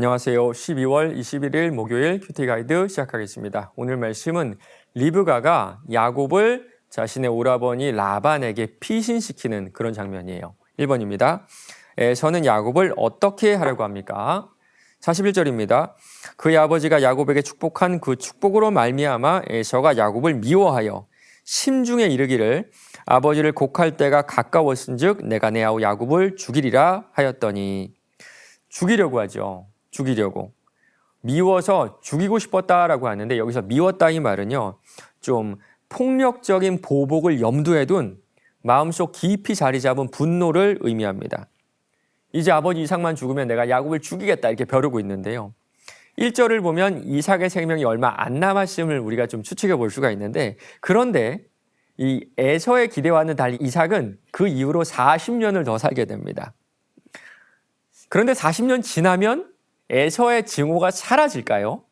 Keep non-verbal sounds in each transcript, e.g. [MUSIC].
안녕하세요. 12월 21일 목요일 큐티 가이드 시작하겠습니다. 오늘 말씀은 리브가가 야곱을 자신의 오라버니 라반에게 피신시키는 그런 장면이에요. 1번입니다. 에서는 야곱을 어떻게 하려고 합니까? 41절입니다. 그의 아버지가 야곱에게 축복한 그 축복으로 말미암아 에서가 야곱을 미워하여 심중에 이르기를 아버지를 곡할 때가 가까웠은즉 내가 내 아우 야곱을 죽이리라 하였더니 죽이려고 하죠. 죽이려고. 미워서 죽이고 싶었다라고 하는데 여기서 미웠다 이 말은요. 좀 폭력적인 보복을 염두에 둔 마음속 깊이 자리 잡은 분노를 의미합니다. 이제 아버지 이삭만 죽으면 내가 야곱을 죽이겠다 이렇게 벼르고 있는데요. 1절을 보면 이삭의 생명이 얼마 안 남았음을 우리가 좀 추측해 볼 수가 있는데 그런데 이 에서의 기대와는 달리 이삭은 그 이후로 40년을 더 살게 됩니다. 그런데 40년 지나면 에서의 증오가 사라질까요?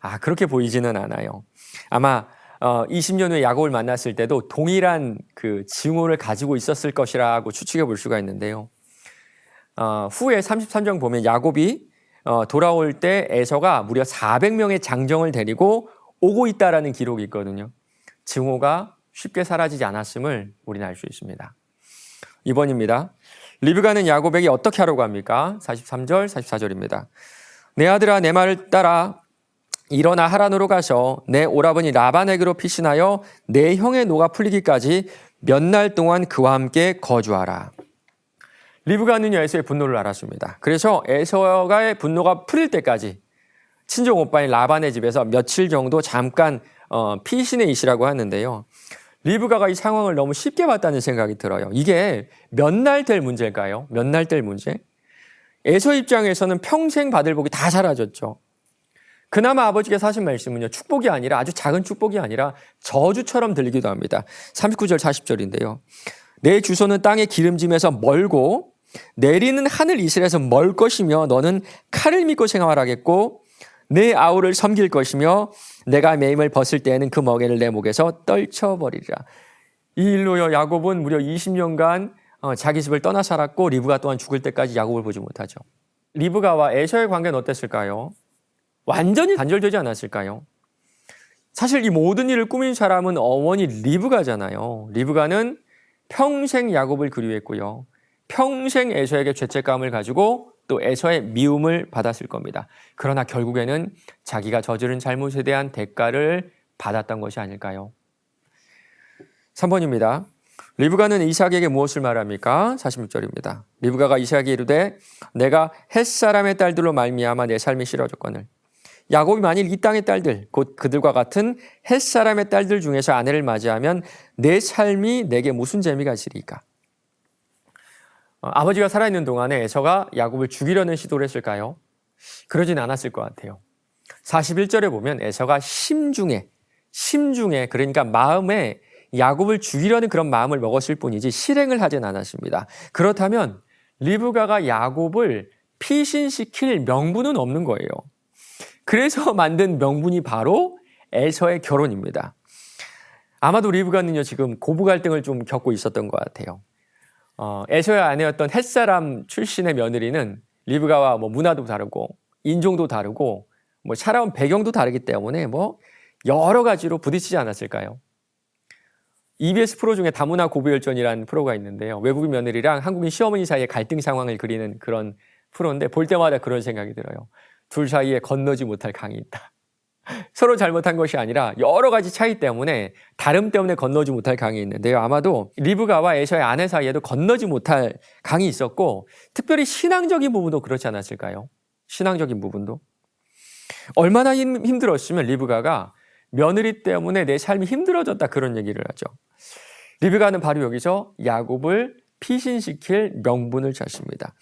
아, 그렇게 보이지는 않아요. 아마 어, 20년 후에 야곱을 만났을 때도 동일한 그 증오를 가지고 있었을 것이라고 추측해 볼 수가 있는데요. 어, 후에 33장 보면 야곱이 어, 돌아올 때 에서가 무려 400명의 장정을 데리고 오고 있다라는 기록이 있거든요. 증오가 쉽게 사라지지 않았음을 우리는 알 수 있습니다. 2번입니다. 리브가는 야곱에게 어떻게 하려고 합니까? 43절, 44절입니다. 내 아들아 내 말을 따라 일어나 하란으로 가서 내 오라버니 라반에게로 피신하여 내 형의 노가 풀리기까지 몇 날 동안 그와 함께 거주하라. 리브가는 에서의 분노를 알았습니다. 그래서 에서가의 분노가 풀릴 때까지 친정 오빠인 라반의 집에서 며칠 정도 잠깐 어, 피신해 있으라고 하는데요. 리브가가 이 상황을 너무 쉽게 봤다는 생각이 들어요. 이게 몇 날 될 문제일까요? 몇 날 될 문제? 에서 입장에서는 평생 받을 복이 다 사라졌죠. 그나마 아버지께서 하신 말씀은요, 축복이 아니라 아주 작은 축복이 아니라 저주처럼 들리기도 합니다. 39절, 40절인데요. 내 주소는 땅의 기름짐에서 멀고 내리는 하늘 이슬에서 멀 것이며 너는 칼을 믿고 생활하겠고 내 아우를 섬길 것이며 내가 매임을 벗을 때에는 그 멍에를 내 목에서 떨쳐버리리라. 이 일로요 야곱은 무려 20년간 어, 자기 집을 떠나 살았고 리브가 또한 죽을 때까지 야곱을 보지 못하죠. 리브가와 에서의 관계는 어땠을까요? 완전히 단절되지 않았을까요? 사실 이 모든 일을 꾸민 사람은 어머니 리브가잖아요. 리브가는 평생 야곱을 그리워했고요. 평생 에서에게 죄책감을 가지고 또 에서의 미움을 받았을 겁니다. 그러나 결국에는 자기가 저지른 잘못에 대한 대가를 받았던 것이 아닐까요? 3번입니다. 리브가는 이삭에게 무엇을 말합니까? 46절입니다. 리브가가 이삭에게 이르되 내가 햇사람의 딸들로 말미암아 내 삶이 싫어졌거늘 야곱이 만일 이 땅의 딸들 곧 그들과 같은 햇사람의 딸들 중에서 아내를 맞이하면 내 삶이 내게 무슨 재미가 있으리까? 어, 아버지가 살아있는 동안에 에서가 야곱을 죽이려는 시도를 했을까요? 그러진 않았을 것 같아요. 41절에 보면 에서가 심중에, 심중에, 그러니까 마음에 야곱을 죽이려는 그런 마음을 먹었을 뿐이지 실행을 하진 않았습니다. 그렇다면 리브가가 야곱을 피신시킬 명분은 없는 거예요. 그래서 [LAUGHS] 만든 명분이 바로 에서의 결혼입니다. 아마도 리브가는요, 지금 고부 갈등을 좀 겪고 있었던 것 같아요. 어, 에서의 아내였던 햇사람 출신의 며느리는 리브가와 뭐 문화도 다르고 인종도 다르고 뭐 살아온 배경도 다르기 때문에 뭐 여러 가지로 부딪히지 않았을까요? EBS 프로 중에 다문화 고부열전이라는 프로가 있는데요. 외국인 며느리랑 한국인 시어머니 사이의 갈등 상황을 그리는 그런 프로인데 볼 때마다 그런 생각이 들어요. 둘 사이에 건너지 못할 강이 있다. [LAUGHS] 서로 잘못한 것이 아니라 여러 가지 차이 때문에 다름 때문에 건너지 못할 강이 있는데요. 아마도 리브가와 에서의 아내 사이에도 건너지 못할 강이 있었고 특별히 신앙적인 부분도 그렇지 않았을까요? 신앙적인 부분도 얼마나 힘, 들었으면 리브가가 며느리 때문에 내 삶이 힘들어졌다 그런 얘기를 하죠. 리브가는 바로 여기서 야곱을 피신시킬 명분을 찾습니다.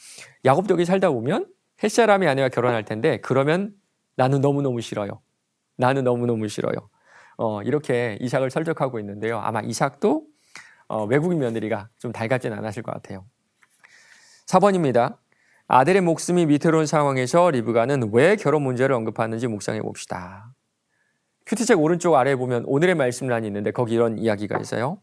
야곱도 여기 살다 보면 햇사람의 아내와 결혼할 텐데 그러면 나는 너무너무 싫어요. 나는 너무너무 싫어요. 어, 이렇게 이삭을 설득하고 있는데요. 아마 이삭도 어, 외국인 며느리가 좀 달갑진 않았을 것 같아요. 4번입니다. 아들의 목숨이 위태로운 상황에서 리브가는 왜 결혼 문제를 언급하는지 묵상해 봅시다. 큐티책 오른쪽 아래에 보면 오늘의 말씀란이 있는데 거기 이런 이야기가 있어요.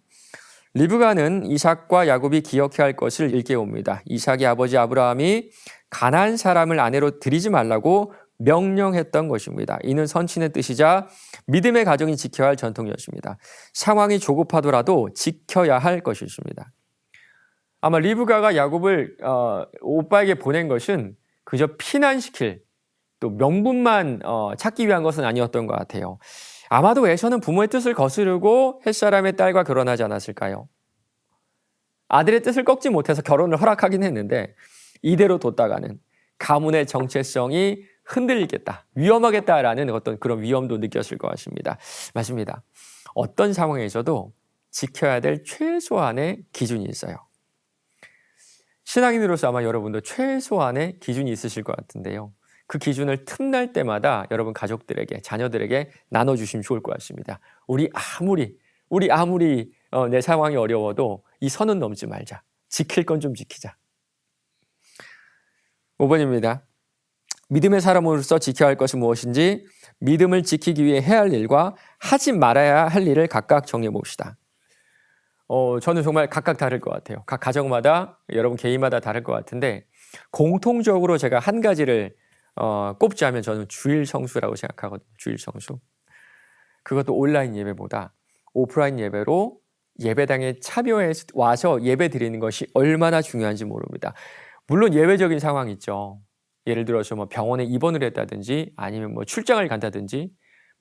리브가는 이삭과 야곱이 기억해야 할 것을 일깨웁니다. 이삭의 아버지 아브라함이 가난한 사람을 아내로 들이지 말라고 명령했던 것입니다. 이는 선친의 뜻이자 믿음의 가정이 지켜야 할 전통이었습니다. 상황이 조급하더라도 지켜야 할 것이었습니다. 아마 리브가가 야곱을 어, 오빠에게 보낸 것은 그저 피난시킬 또 명분만 어, 찾기 위한 것은 아니었던 것 같아요. 아마도 에서는 부모의 뜻을 거스르고 햇사람의 딸과 결혼하지 않았을까요? 아들의 뜻을 꺾지 못해서 결혼을 허락하긴 했는데 이대로 뒀다가는 가문의 정체성이 흔들리겠다, 위험하겠다라는 어떤 그런 위험도 느꼈을 것 같습니다. 맞습니다. 어떤 상황에서도 지켜야 될 최소한의 기준이 있어요. 신앙인으로서 아마 여러분도 최소한의 기준이 있으실 것 같은데요. 그 기준을 틈날 때마다 여러분 가족들에게, 자녀들에게 나눠주시면 좋을 것 같습니다. 우리 아무리, 우리 아무리 어, 내 상황이 어려워도 이 선은 넘지 말자. 지킬 건 좀 지키자. 5번입니다. 믿음의 사람으로서 지켜야 할 것이 무엇인지 믿음을 지키기 위해 해야 할 일과 하지 말아야 할 일을 각각 정해 봅시다. 어, 저는 정말 각각 다를 것 같아요. 각 가정마다 여러분 개인마다 다를 것 같은데 공통적으로 제가 한 가지를 어, 꼽자면 저는 주일 성수라고 생각하거든요. 주일 성수. 그것도 온라인 예배보다 오프라인 예배로 예배당에 참여해 와서 예배 드리는 것이 얼마나 중요한지 모릅니다. 물론 예외적인 상황 있죠. 예를 들어서 뭐 병원에 입원을 했다든지 아니면 뭐 출장을 간다든지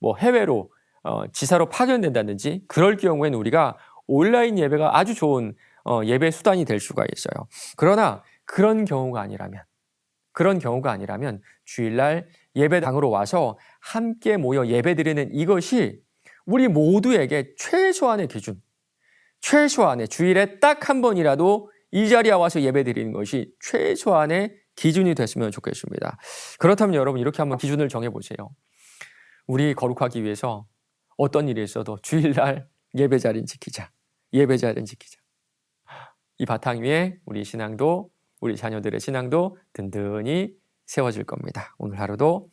뭐 해외로 어, 지사로 파견된다든지 그럴 경우에는 우리가 온라인 예배가 아주 좋은 어, 예배 수단이 될 수가 있어요. 그러나 그런 경우가 아니라면 그런 경우가 아니라면 주일날 예배당으로 와서 함께 모여 예배드리는 이것이 우리 모두에게 최소한의 기준, 최소한의 주일에 딱 한 번이라도 이 자리에 와서 예배드리는 것이 최소한의 기준이 됐으면 좋겠습니다. 그렇다면 여러분 이렇게 한번 기준을 정해보세요. 우리 거룩하기 위해서 어떤 일이 있어도 주일날 예배 자리는 지키자. 예배 자리는 지키자. 이 바탕 위에 우리 신앙도 우리 자녀들의 신앙도 든든히 세워질 겁니다. 오늘 하루도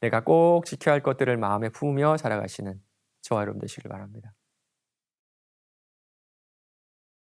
내가 꼭 지켜야 할 것들을 마음에 품으며 살아가시는 저와 여러분 되시길 바랍니다.